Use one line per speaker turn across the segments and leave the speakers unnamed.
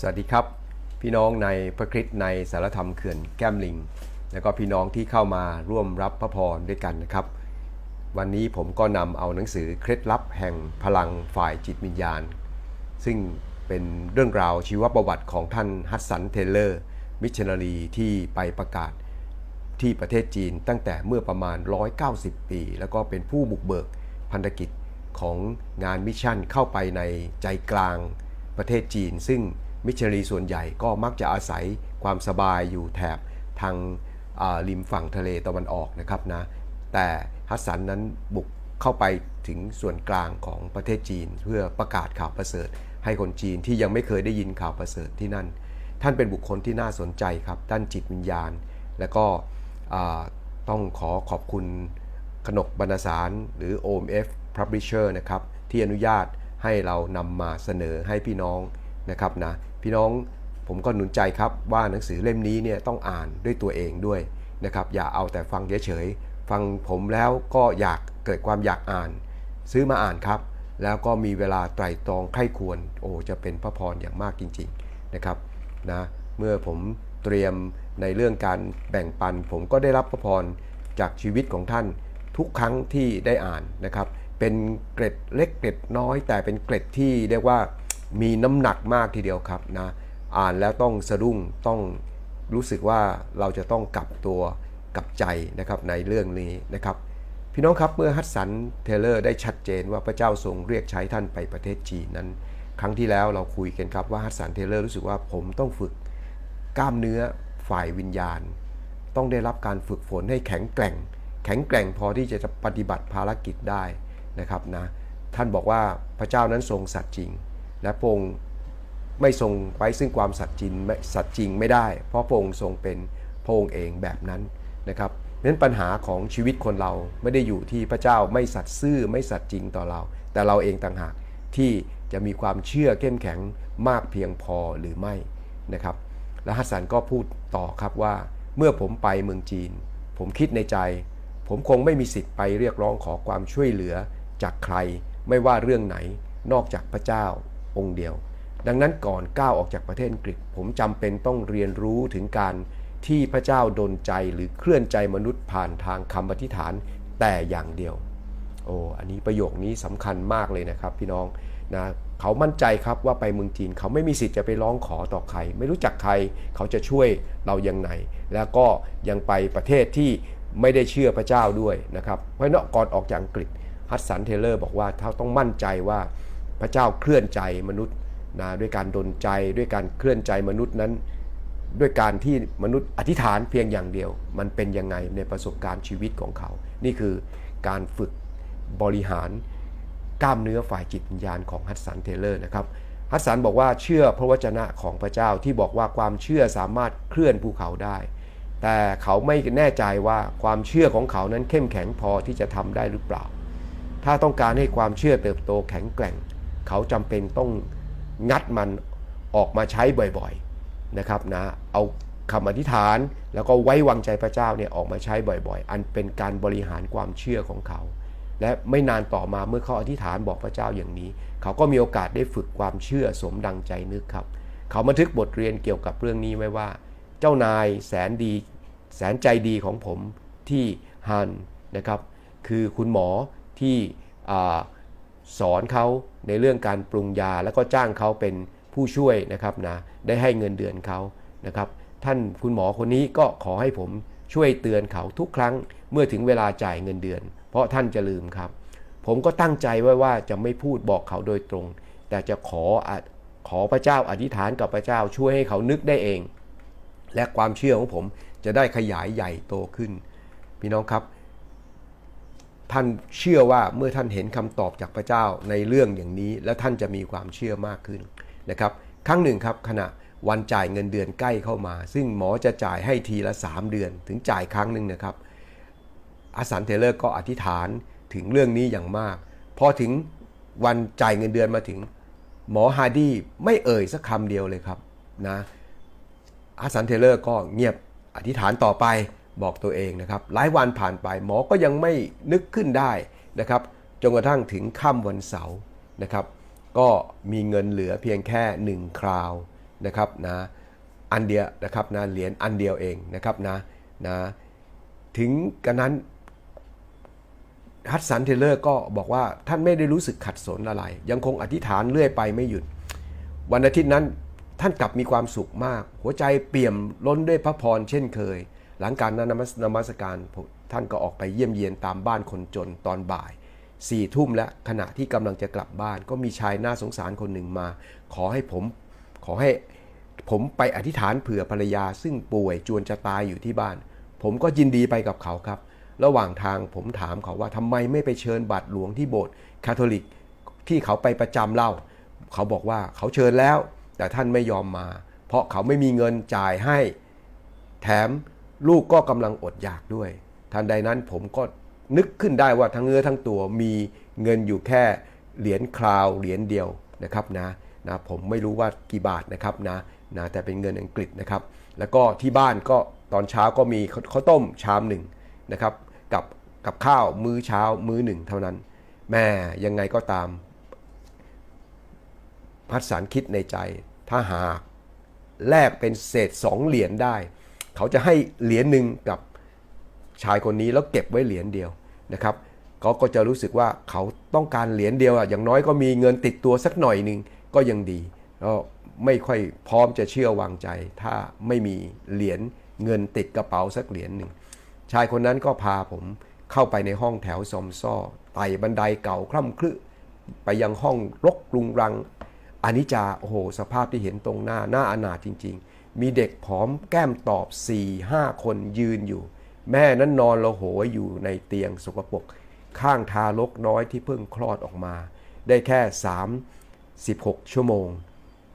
สวัสดีครับ พี่น้องในพระคริสต์ในสารธรรมเขื่อนแก้มลิง แล้วก็พี่น้องที่เข้ามาร่วมรับพระพรด้วยกันนะครับ วันนี้ผมก็นำเอาหนังสือเคล็ดลับแห่งพลังฝ่ายจิตวิญญาณ ซึ่งเป็นเรื่องราวชีวประวัติของท่านฮัตสันเทเลอร์ มิชชันนารีที่ไปประกาศที่ประเทศจีนตั้งแต่เมื่อประมาณ 190 ปี แล้วก็เป็นผู้บุกเบิกพันธกิจของงานมิชชั่นเข้าไปในใจกลางประเทศจีน ซึ่ง มิชลีส่วนใหญ่ก็มักจะอาศัยความสบายอยู่แถบทางริมฝั่งทะเลตะวันออกนะครับนะ แต่ฮัสสันนั้นบุกเข้าไปถึงส่วนกลางของประเทศจีน เพื่อประกาศข่าวประเสริฐ ให้คนจีนที่ยังไม่เคยได้ยินข่าวประเสริฐที่นั่น ท่านเป็นบุคคลที่น่าสนใจครับด้านจิตวิญญาณ และก็ต้องขอขอบคุณขนกบรรณสารหรือ OMF Publisher นะครับที่อนุญาตให้เรานำมาเสนอให้พี่น้องนะครับนะ พี่น้องผมก็หนุนใจครับว่าหนังสือเล่มนี้เนี่ยต้องอ่านด้วยตัวเองด้วยนะครับอย่าเอาแต่ฟังเฉยๆฟังผมแล้วก็อยากเกิดความอยากอ่าน ซื้อมาอ่านครับ แล้วก็มีเวลาไตร่ตรองไข้ควรโอ้จะเป็นพระพรอย่างมากจริงๆนะครับนะเมื่อผมเตรียมในเรื่องการแบ่งปัน ผมก็ได้รับพระพรจากชีวิตของท่านทุกครั้งที่ได้อ่านนะครับ เป็นเกร็ดเล็กเกร็ดน้อยแต่เป็นเกร็ดที่เรียกว่า มีน้ำหนักมากทีเดียวครับนะอ่านแล้วต้องสะดุ้งต้องรู้สึกว่าเราจะต้องกลับตัวกลับใจนะครับในเรื่องนี้นะครับ พี่น้องครับเมื่อฮัตสันเทเลอร์ได้ชัดเจนว่าพระเจ้าทรงเรียกใช้ท่านไปประเทศจีนนั้น ครั้งที่แล้วเราคุยกันครับว่าฮัตสันเทเลอร์รู้สึกว่าผมต้องฝึกกล้ามเนื้อฝ่ายวิญญาณ ต้องได้รับการฝึกฝนให้แข็งแกร่ง แข็งแกร่งพอที่จะปฏิบัติภารกิจได้นะครับนะท่านบอกว่าพระเจ้านั้นทรงสัตย์จริง และพระองค์ไม่ทรงไว้ซึ่งความสัตย์จริงสัตย์จริงไม่ได้ เพราะพระองค์ทรงเป็นพระองค์เองแบบนั้นนะครับนั้นปัญหาของชีวิตคนเราไม่ได้อยู่ที่พระเจ้าไม่สัตย์ซื่อไม่สัตย์จริงต่อเรา แต่เราเองต่างหากที่จะมีความเชื่อเข้มแข็งมากเพียงพอหรือไม่นะครับ และฮัสสันก็พูดต่อครับว่า เมื่อผมไปเมืองจีน ผมคิดในใจ ผมคงไม่มีสิทธิ์ไปเรียกร้องขอความช่วยเหลือจากใคร ไม่ว่าเรื่องไหนนอกจากพระเจ้า องค์เดียว ดังนั้นก่อนก้าวออกจากประเทศอังกฤษ ผมจำเป็นต้องเรียนรู้ถึงการที่พระเจ้าดลใจหรือเคลื่อนใจมนุษย์ผ่านทางคำอธิษฐานแต่อย่างเดียว โอ้อันนี้ประโยคนี้สำคัญมากเลยนะครับ พี่น้องนะเขามั่นใจครับว่าไปเมืองจีนเขาไม่มีสิทธิ์จะไปร้องขอต่อใคร ไม่รู้จักใครเขาจะช่วยเรายังไง แล้วก็ยังไปประเทศที่ไม่ได้เชื่อพระเจ้าด้วยนะครับเพราะนั้นก่อนออกจากอังกฤษฮัตสันเทเลอร์บอกว่าเขาต้องมั่นใจว่า พระเจ้าเคลื่อนใจมนุษย์นะด้วยการดลใจด้วยการเคลื่อนใจมนุษย์นั้น ด้วยการที่มนุษย์อธิษฐานเพียงอย่างเดียว มันเป็นยังไงในประสบการณ์ชีวิตของเขา นี่คือการฝึกบริหารกล้ามเนื้อฝ่ายจิตวิญญาณของฮัตสันเทเลอร์นะครับฮัตสันบอกว่าเชื่อพระวจนะของพระเจ้าที่บอกว่าความเชื่อสามารถเคลื่อนภูเขาได้ แต่เขาไม่แน่ใจว่าความเชื่อของเขานั้นเข้มแข็งพอที่จะทำได้หรือเปล่า ถ้าต้องการให้ความเชื่อเติบโตแข็งแกร่ง เขาจำเป็นต้องงัดมันออกมาใช้บ่อยๆนะครับนะเอาคำอธิษฐานแล้วก็ไว้วางใจพระเจ้าเนี่ยออกมาใช้บ่อยๆ อันเป็นการบริหารความเชื่อของเขา และไม่นานต่อมาเมื่อเขาอธิษฐานบอกพระเจ้าอย่างนี้ เขาก็มีโอกาสได้ฝึกความเชื่อสมดังใจนึกครับ เขาบันทึกบทเรียนเกี่ยวกับเรื่องนี้ไว้ว่า เจ้านายแสนดี แสนใจดีของผมที่ฮันนะครับ คือคุณหมอที่อา สอนเขาในเรื่องการปรุงยาแล้วก็จ้างเขาเป็นผู้ช่วยนะครับนะได้ให้เงินเดือนเขานะครับท่านคุณหมอคนนี้ก็ขอให้ผมช่วยเตือนเขาทุกครั้งเมื่อถึงเวลาจ่ายเงินเดือน เพราะท่านจะลืมครับ ผมก็ตั้งใจไว้ว่าจะไม่พูดบอกเขาโดยตรง แต่จะขอขอพระเจ้าอธิษฐานกับพระเจ้าช่วยให้เขานึกได้เอง และความเชื่อของผมจะได้ขยายใหญ่โตขึ้น พี่น้องครับ ท่านเชื่อว่าเมื่อท่านเห็นคำตอบจากพระเจ้าในเรื่องอย่างนี้ แล้วท่านจะมีความเชื่อมากขึ้นนะครับครั้งหนึ่งครับขณะวันจ่ายเงินเดือนใกล้เข้ามา ซึ่งหมอจะจ่ายให้ทีละ 3 เดือน ถึงจ่ายครั้งหนึ่งนะครับอาสันเทเลอร์ก็อธิษฐานถึงเรื่องนี้อย่างมาก พอถึงวันจ่ายเงินเดือนมาถึง หมอฮาร์ดี้ไม่เอ่ยสักคำเดียวเลยครับนะอาสันเทเลอร์ก็เงียบอธิษฐานต่อไป บอกตัวเองนะครับ หลายวันผ่านไปหมอก็ยังไม่นึกขึ้นได้นะครับ จนกระทั่งถึงค่ำวันเสาร์นะครับ ก็มีเงินเหลือเพียงแค่หนึ่งคราวนะครับนะอันเดียวนะครับนะเหรียญอันเดียวเองนะครับนะนะถึงกันนั้นฮัตสันเทเลอร์ก็บอกว่าท่านไม่ได้รู้สึกขัดสนอะไร ยังคงอธิษฐานเรื่อยไปไม่หยุด วันอาทิตย์นั้นท่านกลับมีความสุขมาก หัวใจเปี่ยมล้นด้วยพระพรเช่นเคย หลังการนั้นนมัสนมัสการท่านก็ออกไปเยี่ยมเยียนตามบ้านคนจนตอนบ่ายสี่ทุ่มและขณะที่กำลังจะกลับบ้าน ก็มีชายน่าสงสารคนหนึ่งมา ขอให้ผมขอให้ผมไปอธิษฐานเผื่อภรรยา ซึ่งป่วยจวนจะตายอยู่ที่บ้าน ผมก็ยินดีไปกับเขาครับ ระหว่างทางผมถามเขาว่าทำไมไม่ไปเชิญบัตรหลวงที่โบสถ์คาทอลิกที่เขาไปประจำเล่า เขาบอกว่าเขาเชิญแล้ว แต่ท่านไม่ยอมมา เพราะเขาไม่มีเงินจ่ายให้ แถม ลูกก็กำลังอดอยากด้วย ทันใดนั้นผมก็นึกขึ้นได้ว่าทั้งเนื้อทั้งตัวมีเงินอยู่แค่เหรียญคราวเหรียญเดียวนะครับนะนะผมไม่รู้ว่ากี่บาทนะครับนะนะแต่เป็นเงินอังกฤษนะครับ แล้วก็ที่บ้านก็ตอนเช้าก็มีข้าวต้มชามหนึ่งนะครับกับกับข้าวมื้อเช้ามื้อหนึ่งเท่านั้น แม่ยังไงก็ตาม พัดสารคิดในใจ ถ้าหากแลกเป็นเศษสองเหรียญได้ เขาจะให้เหรียญหนึ่งกับชายคนนี้แล้วเก็บไว้เหรียญเดียวนะครับเขาก็จะรู้สึกว่าเขาต้องการเหรียญเดียวอะอย่างน้อยก็มีเงินติดตัวสักหน่อยหนึ่งก็ยังดีแล้วไม่ค่อยพร้อมจะเชื่อวางใจ ถ้าไม่มีเหรียญเงินติดกระเป๋าสักเหรียญหนึ่งชายคนนั้นก็พาผมเข้าไปในห้องแถวซอมซ่อไต่บันไดเก่าคล่ำครึไปยังห้องรกรุงรังอานิจจาโอ้โหสภาพที่เห็นตรงหน้าหน้าอนาถจริง ๆ มีเด็กผอมแก้มตอบ 4 5 คนยืนอยู่ แม่นั้นนอนละโหยอยู่ในเตียงสกปรกข้างทารกน้อยที่เพิ่งคลอดออกมา ได้แค่ 36 ชั่วโมง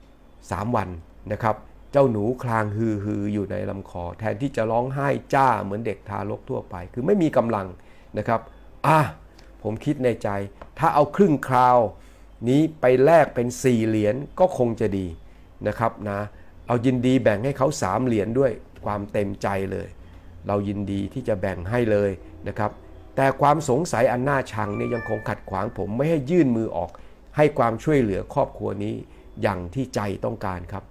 3 วันนะครับ เจ้าหนูคลางฮือฮืออยู่ในลำคอ แทนที่จะร้องไห้จ้าเหมือนเด็กทารกทั่วไป คือไม่มีกำลังนะครับอะผมคิดในใจ ถ้าเอาครึ่งคราวนี้ไปแลกเป็น 4 เหรียญก็คงจะดีนะครับนะ เอายินดีแบ่งให้เขา3เหรียญด้วยความเต็มใจเลย เรายินดีที่จะแบ่งให้เลยนะครับ แต่ความสงสัยอันน่าชังเนี่ยยังคงขัดขวางผมไม่ให้ยื่นมือออก ให้ความช่วยเหลือครอบครัวนี้อย่างที่ใจต้องการครับ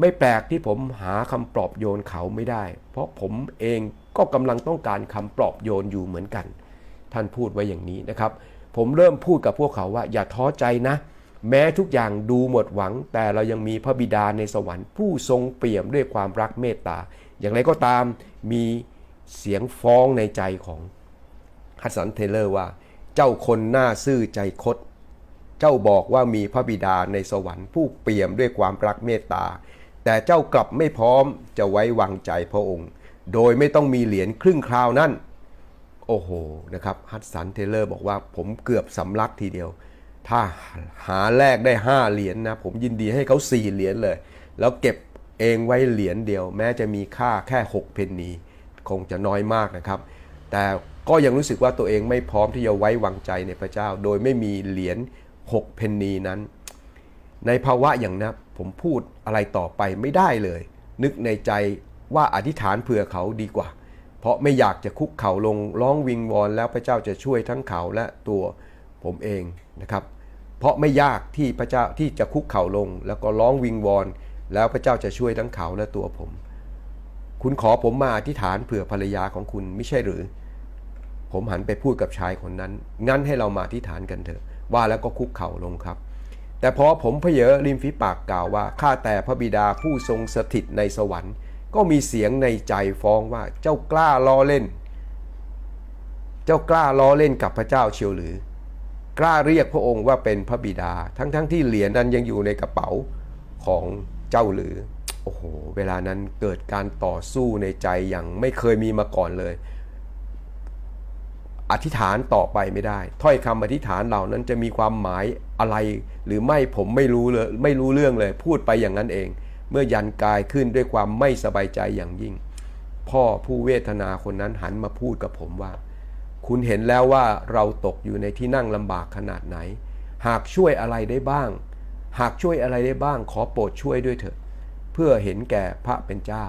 ไม่แปลกที่ผมหาคำปลอบโยนเขาไม่ได้ เพราะผมเองก็กำลังต้องการคำปลอบโยนอยู่เหมือนกัน ท่านพูดไว้อย่างนี้นะครับ ผมเริ่มพูดกับพวกเขาว่าอย่าท้อใจนะ แม้ทุกอย่างดูหมดหวัง แต่เรายังมีพระบิดาในสวรรค์ผู้ทรงเปี่ยมด้วยความรักเมตตา อย่างไรก็ตามมีเสียงฟ้องในใจของฮัสสันเทเลอร์ว่า เจ้าคนหน้าซื่อใจคด เจ้าบอกว่ามีพระบิดาในสวรรค์ผู้เปี่ยมด้วยความรักเมตตา แต่เจ้ากลับไม่พร้อมจะไว้วางใจพระองค์ โดยไม่ต้องมีเหรียญครึ่งคราวนั่น โอ้โหนะครับฮัตสันเทเลอร์บอกว่าผมเกือบสำลักทีเดียว ถ้าหาแลกได้ 5 เหรียญนนะ ผมยินดีให้เขา 4 เหรียญเลย แล้วเก็บเองไว้เหรียญเดียว แม้จะมีค่าแค่ 6 เพนนีคงจะน้อยมากนะครับ แต่ก็ยังรู้สึกว่าตัวเองไม่พร้อมที่จะไว้วางใจในพระเจ้า โดยไม่มีเหรียญ 6 เพนนีนั้น ในภาวะอย่างนั้ผมพูดอะไรต่อไปไม่ได้เลย นึกในใจว่าอธิษฐานเผื่อเขาดีกว่า เพราะไม่อยากจะคุกเข่าลงร้องวิงวอนแล้วพระเจ้าจะช่วยทั้งเขาและตัวผมเองนะครับ เพราะไม่ยากที่พระเจ้าที่จะคุกเข่าลง แล้วก็ร้องวิงวอนแล้วพระเจ้าจะช่วยทั้งเขาและตัวผม คุณขอผมมาอธิษฐานเผื่อภรรยาของคุณไม่ใช่หรือ ผมหันไปพูดกับชายคนนั้น งั้นให้เรามาอธิษฐานกันเถอะ ว่าแล้วก็คุกเข่าลงครับ แต่พอผมเพเยอริมฝีปากกล่าวว่าข้าแต่พระบิดาผู้ทรงสถิตในสวรรค์ ก็มีเสียงในใจฟ้องว่าเจ้ากล้าล้อเล่น เจ้ากล้าล้อเล่นกับพระเจ้าเชียวหรือ กล้าเรียกพระองค์ว่าเป็นพระบิดา ทั้งๆทที่เหรียญนั้นยังอยู่ในกระเป๋าของเจ้าหรือ โอ้โห เวลานั้นเกิดการต่อสู้ในใจอย่างไม่เคยมีมาก่อนเลย อธิษฐานต่อไปไม่ได้ ถ้อยคำอธิษฐานเหล่านั้นจะมีความหมายอะไร หรือไม่ผมไม่รู้เลยไม่รู้เรื่องเลย พูดไปอย่างนั้นเอง เมื่อยันกายขึ้นด้วยความไม่สบายใจอย่างยิ่ง พ่อผู้เวทนาคนนั้นหันมาพูดกับผมว่า คุณเห็นแล้วว่าเราตกอยู่ในที่นั่งลำบากขนาดไหน หากช่วยอะไรได้บ้าง หากช่วยอะไรได้บ้าง ขอโปรดช่วยด้วยเถอะเพื่อเห็นแก่พระเป็นเจ้า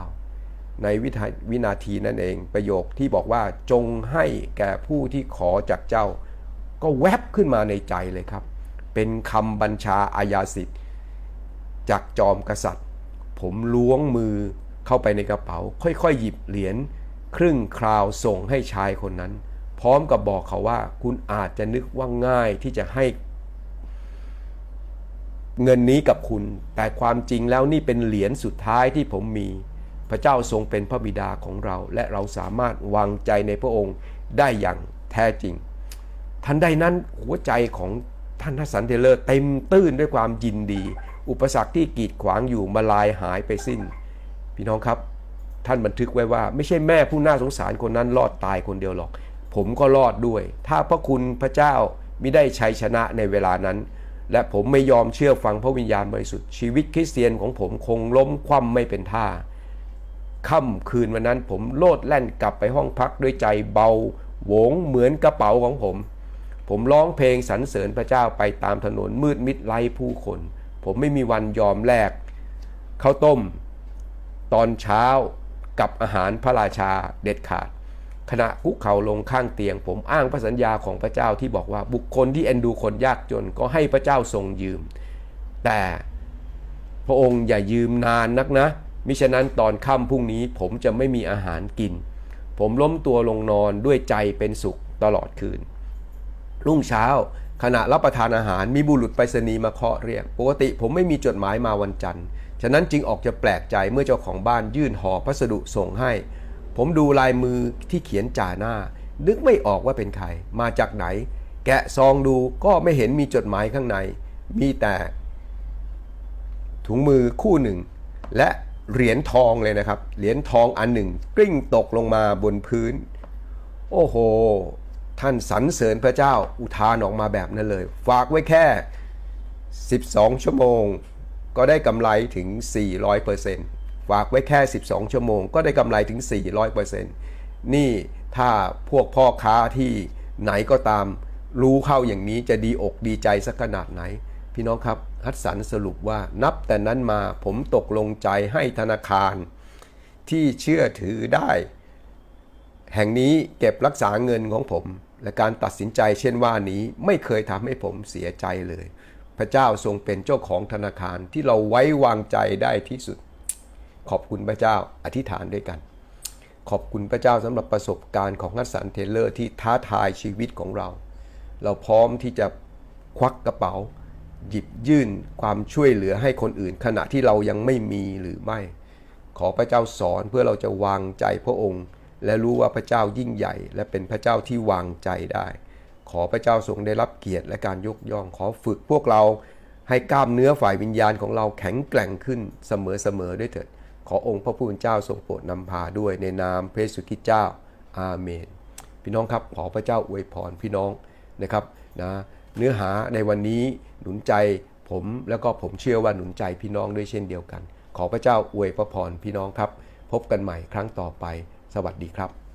ในวิธาวินาทีนั่นเองประโยคที่บอกว่าจงให้แก่ผู้ที่ขอจากเจ้า ก็แวบขึ้นมาในใจเลยครับ เป็นคำบัญชาอาญาสิทธิ์จากจอมกษัตริย์ ผมล้วงมือเข้าไปในกระเป๋า ค่อยๆ หยิบเหรียญครึ่งคราวส่งให้ชายคนนั้น พร้อมกับบอกเขาว่า คุณอาจจะนึกว่าง่ายที่จะให้เงินนี้กับคุณ แต่ความจริงแล้วนี่เป็นเหรียญสุดท้ายที่ผมมี พระเจ้าทรงเป็นพระบิดาของเรา และเราสามารถวางใจในพระองค์ได้อย่างแท้จริง ทันใดนั้นหัวใจของท่านทัสันเทเลอร์เต็มตื้นด้วยความยินดี อุปสรรคที่กีดขวางอยู่มาลายหายไปสิ้น พี่น้องครับ ท่านบันทึกไว้ว่า ไม่ใช่แม่ผู้น่าสงสารคนนั้นรอดตายคนเดียวหรอก ผมก็รอดด้วย ถ้าพระคุณพระเจ้ามิได้ชัยชนะในเวลานั้น และผมไม่ยอมเชื่อฟังพระวิญญาณบริสุทธิ์ชีวิตคริสเตียนของผมคงล้มคว่ำไม่เป็นท่าค่ำคืนวันนั้นผมโลดแล่นกลับไปห้องพักด้วยใจเบาโวงเหมือนกระเป๋าของผม ผมร้องเพลงสรรเสริญพระเจ้าไปตามถนนมืดมิดไร้ผู้คน ผมไม่มีวันยอมแลกข้าวต้ม ตอนเช้ากับอาหารพระราชาเด็ดขาด ขณะคุกเข่าลงข้างเตียง ผมอ้างพระสัญญาของพระเจ้าที่บอกว่าบุคคลที่เอ็นดูคนยากจนก็ให้พระเจ้าทรงยืม แต่พระองค์อย่ายืมนานนักนะ มิฉะนั้นตอนค่ำพรุ่งนี้ผมจะไม่มีอาหารกิน ผมล้มตัวลงนอนด้วยใจเป็นสุขตลอดคืน รุ่งเช้าขณะรับประทานอาหารมีบุรุษไปรษณีย์มาเคาะเรียก ปกติผมไม่มีจดหมายมาวันจันทร์ ฉะนั้นจึงออกจะแปลกใจเมื่อเจ้าของบ้านยื่นห่อพัสดุส่งให้ ผมดูลายมือที่เขียนจ่าหน้า นึกไม่ออกว่าเป็นใคร มาจากไหน แกะซองดูก็ไม่เห็นมีจดหมายข้างใน มีแต่ ถุงมือคู่หนึ่ง และเหรียญทองเลยนะครับ เหรียญทองอันหนึ่ง กลิ้งตกลงมาบนพื้น โอ้โห ท่านสรรเสริญพระเจ้าอุทานออกมาแบบนั้นเลย ฝากไว้แค่ 12 ชั่วโมง ก็ได้กำไรถึง 400% ฝากไว้แค่ 12 ชั่วโมง ก็ได้กำไรถึง 400%นี่ถ้าพวกพ่อค้าที่ไหนก็ตามรู้เข้าอย่างนี้จะดีอกดีใจสักขนาดไหน พี่น้องครับฮัตสันสรุปว่านับแต่นั้นมาผมตกลงใจให้ธนาคาร ที่เชื่อถือได้ แห่งนี้เก็บรักษาเงินของผม และการตัดสินใจเช่นว่านี้ไม่เคยทำให้ผมเสียใจเลย พระเจ้าทรงเป็นเจ้าของธนาคารที่เราไว้วางใจได้ที่สุด ขอบคุณพระเจ้าอธิษฐานด้วยกัน ขอบคุณพระเจ้าสำหรับประสบการณ์ของฮัสสันเทเลอร์ที่ท้าทายชีวิตของเรา เราพร้อมที่จะควักกระเป๋า หยิบยื่นความช่วยเหลือให้คนอื่น ขณะที่เรายังไม่มีหรือไม่ ขอพระเจ้าสอนเพื่อเราจะวางใจพระองค์ และรู้ว่าพระเจ้ายิ่งใหญ่ และเป็นพระเจ้าที่วางใจได้ ขอพระเจ้าทรงได้รับเกียรติและการยกย่องขอฝึกพวกเราให้กล้ามเนื้อฝ่ายวิญญาณของเราแข็งแกร่งขึ้นเสมอๆด้วยเถิด อองค์พระผู้เป็นเจ้าทรงโปรดนำพาด้วยในนามพระเยซูคริสต์เจ้าอาเมน พี่น้องครับขอพระเจ้าอวยพรพี่น้องนะครับนะเนื้อหาในวันนี้หนุนใจผมแล้วก็ผมเชื่อว่าหนุนใจพี่น้องด้วยเช่นเดียวกัน ขอพระเจ้าอวยพระพรพี่น้องครับ พบกันใหม่ครั้งต่อไป สวัสดีครับ